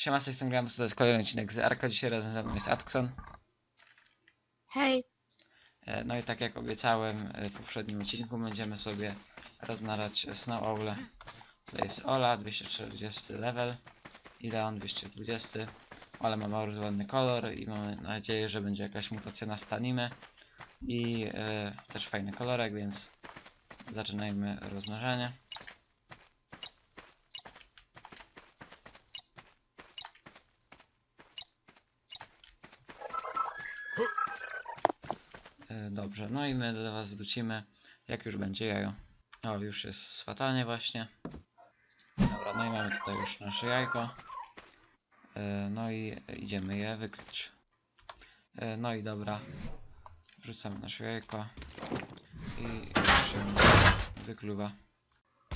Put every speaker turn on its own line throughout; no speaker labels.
Siema, z tej strony Grams, to jest kolejny odcinek z Arka. Dzisiaj razem ze mną jest Atkson.
Hej,
E, No i tak jak obiecałem e, w poprzednim odcinku, będziemy sobie rozmawiać Snow Owl. Tutaj jest Ola, 240 level, i Leon 220. Ola ma bardzo ładny kolor i mamy nadzieję, że będzie jakaś mutacja na stanimę. I e, też fajny kolorek, więc zaczynajmy rozmnażanie. Dobrze, no i my do was wrócimy, jak już będzie jajo. O, już jest swatanie właśnie. Dobra, no i mamy tutaj już nasze jajko. E, No i idziemy je wykryć. E, No i dobra, wrzucamy nasze jajko i się wykluwa.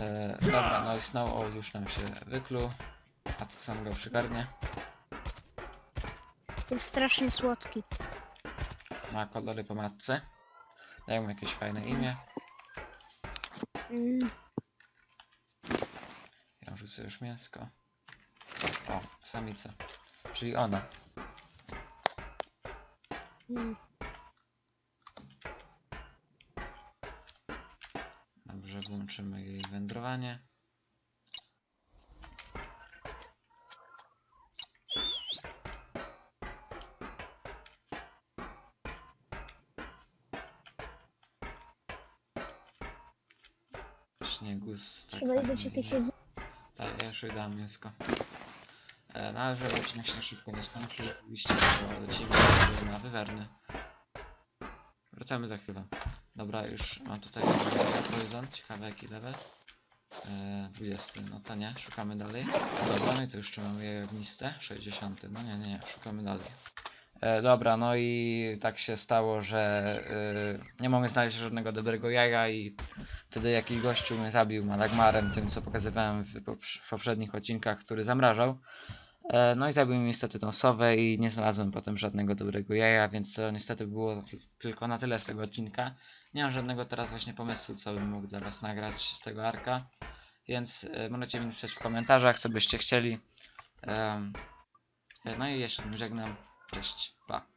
E, Dobra, no i Snow Owl już nam się wykluł, a to sam go przygarnie.
jest strasznie słodki.
Ma kolory po matce. Dają mu jakieś fajne imię.
Mm,
Ja rzucę już mięsko. O, samica. Czyli ona.
mm.
Dobrze, włączymy jej wędrowanie. Śniegus. tak
Trzeba iść jakieś
imię.
jedzenie.
Tak, ja już dam mięsko. E, no ale żeby odcinek się szybko nie skończył, oczywiście to lecimy na wywerny. Wracamy za chwilę. Dobra, już mam tutaj horyzont, ciekawe jaki level. E, 20, no to nie, szukamy dalej. Dobra, no i to jeszcze mamy je ogniste, 60, no nie, nie, nie, szukamy dalej. E, dobra, no i tak się stało, że e, nie mogę znaleźć żadnego dobrego jaja i wtedy jakiś gościu mnie zabił malagmarem, tym co pokazywałem w, w poprzednich odcinkach, który zamrażał. E, no i zabił mi niestety tą sowę i nie znalazłem potem żadnego dobrego jaja, więc to niestety było tylko na tyle z tego odcinka. Nie mam żadnego teraz właśnie pomysłu, co bym mógł dla was nagrać z tego arka, więc e, możecie mi napisać w komentarzach, co byście chcieli. No i jeszcze żegnam. Cześć, pa.